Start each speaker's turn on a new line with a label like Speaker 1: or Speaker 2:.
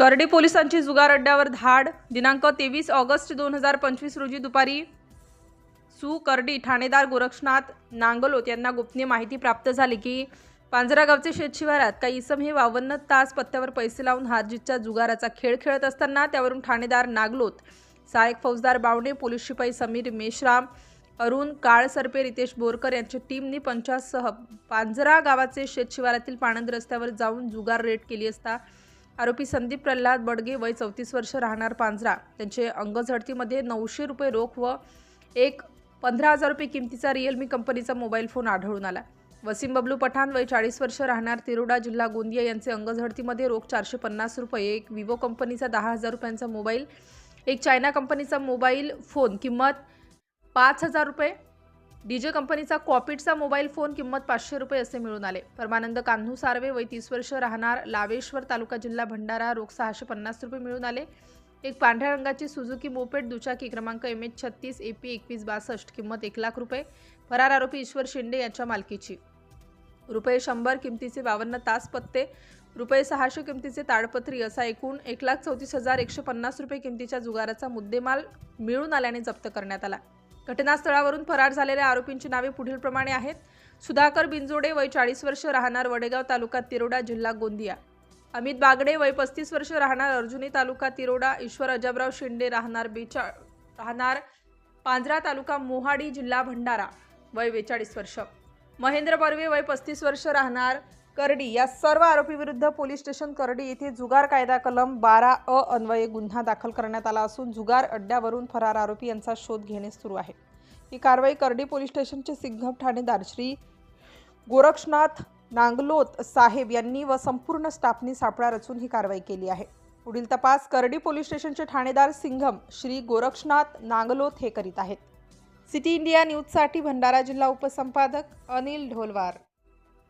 Speaker 1: करडी पोलिसांची जुगार अड्ड्यावर धाड. दिनांक तेवीस ऑगस्ट दोन हजार पंचवीस रोजी दुपारी सु. करडी ठाणेदार गोरक्षनाथ नांगलोत यांना गोपनीय माहिती प्राप्त झाली की पांजरा गावचे शेत शिवारात काही इसम हे बावन्न तास पत्त्यावर पैसे लावून हारजीतच्या जुगाराचा खेळ खेळत असताना त्यावरून ठाणेदार नागलोत सहायक फौजदार बावणे पोलीस शिपाई समीर मेश्राम अरुण काळसर्पे रितेश बोरकर यांच्या टीमनी पंचासह पांजरा गावाचे शेत शिवारातील पाणंद रस्त्यावर जाऊन जुगार रेड केली असता आरोपी संदीप प्रल्हाद बडगे वय चौतीस वर्ष राहणार पांजरा. त्यांचे अंगझडतीमध्ये नऊशे रुपये रोख व एक पंधरा हजार रुपये किमतीचा रिअलमी कंपनीचा मोबाईल फोन आढळून आला. वसीम बबलू पठाण वय चाळीस वर्ष राहणार तिरोडा जिल्हा गोंदिया यांचे अंगझडतीमध्ये रोख चारशे पन्नास रुपये एक विवो कंपनीचा दहा हजार रुपयांचा मोबाईल एक चायना कंपनीचा मोबाईल फोन किंमत पाच हजार रुपये डीजे कंपनीचा कॉपिटचा मोबाईल फोन किंमत पाचशे रुपये असे मिळून आले. परमानंद कान्हू सार्वे वय तीस वर्ष राहणार लावेश्वर तालुका जिल्हा भंडारा रोख सहाशे पन्नास रुपये मिळून आले. एक पांढऱ्या रंगाची सुझुकी मोपेट दुचाकी क्रमांक एम एच छत्तीस ए पी एकवीस बासष्ट किंमत एक लाख रुपये. फरार आरोपी ईश्वर शिंदे यांच्या मालकीची. रुपये शंभर किमतीचे बावन्न तास पत्ते रुपये सहाशे किमतीचे ताडपत्री असा एकूण एक लाख चौतीस हजार एकशे पन्नास रुपये किमतीच्या जुगाराचा मुद्देमाल मिळून आल्याने जप्त करण्यात आला. घटनास्थळावरून फरार झालेल्या आरोपींची नावे पुढीलप्रमाणे आहेत. सुधाकर बिंजोडे वय चाळीस वर्ष राहणार वडेगाव तालुका तिरोडा जिल्हा गोंदिया. अमित बागडे वय पस्तीस वर्ष राहणार अर्जुनी तालुका तिरोडा ईश्वर अजबराव शिंदे राहणार बेचा राहणार पांजरा तालुका मोहाडी जिल्हा भंडारा वय बेचाळीस वर्ष. महेंद्र बर्वे वय पस्तीस वर्ष राहणार करडी या सर्व आरोपीविरुद्ध पोलीस स्टेशन करडी येथे जुगार कायदा कलम बारा अ अन्वये गुन्हा दाखल करण्यात आला असून जुगार अड्ड्यावरून फरार आरोपी यांचा शोध घेणे सुरू आहे. ही कारवाई करडी पोलीस स्टेशनचे सिंघम ठाणेदार श्री गोरक्षनाथ नांगलोत साहेब यांनी व संपूर्ण स्टाफनी सापळा रचून ही कारवाई केली आहे. पुढील तपास करडी पोलीस स्टेशनचे ठाणेदार सिंघम श्री गोरक्षनाथ नांगलोत हे करीत आहेत. सिटी इंडिया न्यूजसाठी भंडारा जिल्हा उपसंपादक अनिल ढोलवार.